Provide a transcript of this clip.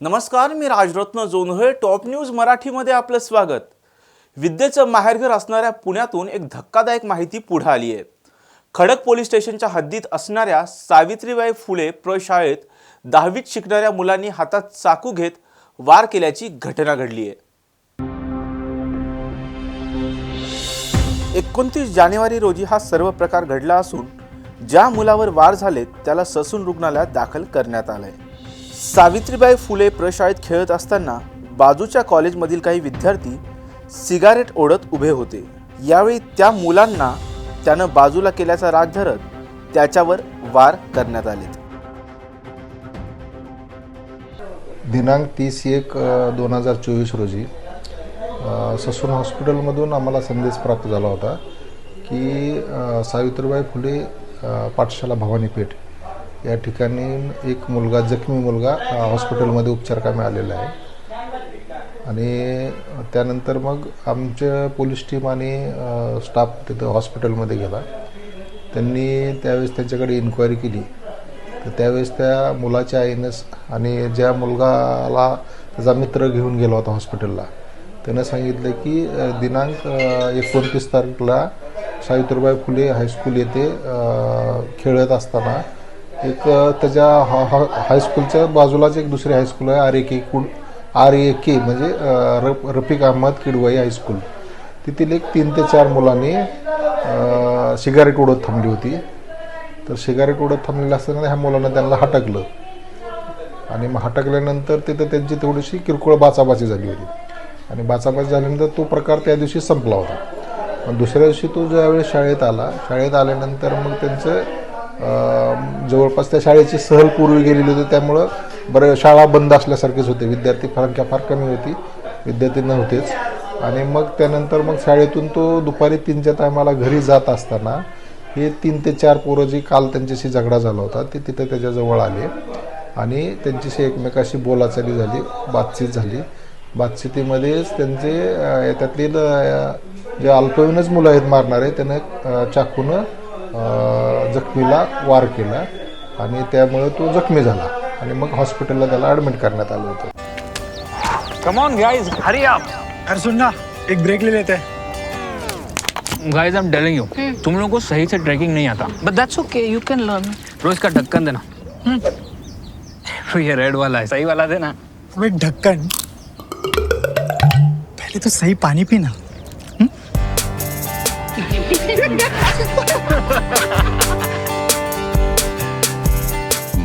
नमस्कार मी Rajratna Jondhale top news मराठीमध्ये आपलं स्वागत. विद्येचं माहेरघर असणाऱ्या पुण्यातून एक धक्कादायक माहिती पुढे आली आहे. खडक पोलीस स्टेशनच्या हद्दीत असणाऱ्या सावित्रीबाई फुले प्रशाळेत दहावीत शिकणाऱ्या मुलांनी हातात चाकू घेत वार केल्याची घटना घडली आहे. एकोणतीस जानेवारी रोजी हा सर्व प्रकार घडला असून ज्या मुलावर वार झालेत त्याला ससून रुग्णालयात दाखल करण्यात आलं आहे सावित्रीबाई फुले प्रशाळेत खेळत असताना बाजूच्या कॉलेजमधील काही विद्यार्थी सिगारेट ओढत उभे होते. यावेळी त्या मुलांना त्यानं बाजूला केल्याचा राग धरत त्याच्यावर वार करण्यात आले दिनांक तीस एक दोन हजार चोवीस रोजी ससून हॉस्पिटलमधून आम्हाला संदेश प्राप्त झाला होता की सावित्रीबाई फुले पाठशाला भवानीपेठ या ठिकाणी एक मुलगा जखमी मुलगा हॉस्पिटलमध्ये उपचारकामी आलेला आहे. आणि त्यानंतर मग आमच्या पोलीस टीम आणि स्टाफ तिथं हॉस्पिटलमध्ये गेला. त्यांनी त्यावेळेस त्यांच्याकडे इन्क्वायरी केली. तर त्यावेळेस त्या मुलाच्या आईनं आणि ज्या मुलगाला त्याचा मित्र घेऊन गेला होता हॉस्पिटलला त्यानं सांगितलं की दिनांक एकोणतीस तारखेला सावित्रीबाई फुले हायस्कूल येथे खेळत असताना एक त्याच्या हा हा हायस्कूलच्या बाजूलाच एक दुसरी हायस्कूल आहे आर ए के कुड आर ए के म्हणजे अ, रफ रफिक अहमद किडवाई हायस्कूल तेथील एक तीन ते चार मुलांनी सिगारेट उडत थांबली होती. तर सिगारेट उडत थांबलेलं असताना ह्या मुलांना त्यांना हटकलं. आणि मग हटकल्यानंतर तिथं त्यांची थोडीशी किरकोळ बाचाबाची झाली होती. आणि बाचाबाची झाल्यानंतर तो प्रकार त्या दिवशी संपला होता. पण दुसऱ्या दिवशी तो ज्यावेळेस शाळेत आला शाळेत आल्यानंतर मग त्यांचं जवळपास त्या शाळेची सहल पूर्वी गेलेली होती त्यामुळं बरं शाळा बंद असल्यासारखेच होते. विद्यार्थी संख्या फार कमी होती. विद्यार्थी नव्हतेच. आणि मग त्यानंतर मग शाळेतून तो दुपारी तीनच्या टायमाला घरी जात असताना हे तीन ते चार पोरं जी काल त्यांच्याशी झगडा झाला होता ते तिथं त्याच्याजवळ आले आणि त्यांच्याशी एकमेकाशी बोलाचाली झाली बातचीत झाली. बातचितीमध्येच त्यांचे अं, त्यातले जे अल्पवयीनच मुलं आहेत मारणारे त्यानं चाकूनं जखमीला वार केला आणि त्यामुळे तो जखमी झाला. आणि मग हॉस्पिटलला त्याला ॲडमिट करण्यात आलं होतं. कम ऑन गाइस हरी आप अरे सुन ना एक ब्रेक ले लेते. हैं guys I am telling you तुम लोगों को सही से ट्रैकिंग नहीं आता. But that's okay, you can learn. रोज का ढक्कन देना. ये रेड वाला है सही वाला देना. अबे ढक्कन। पहले तो सही पानी पीना।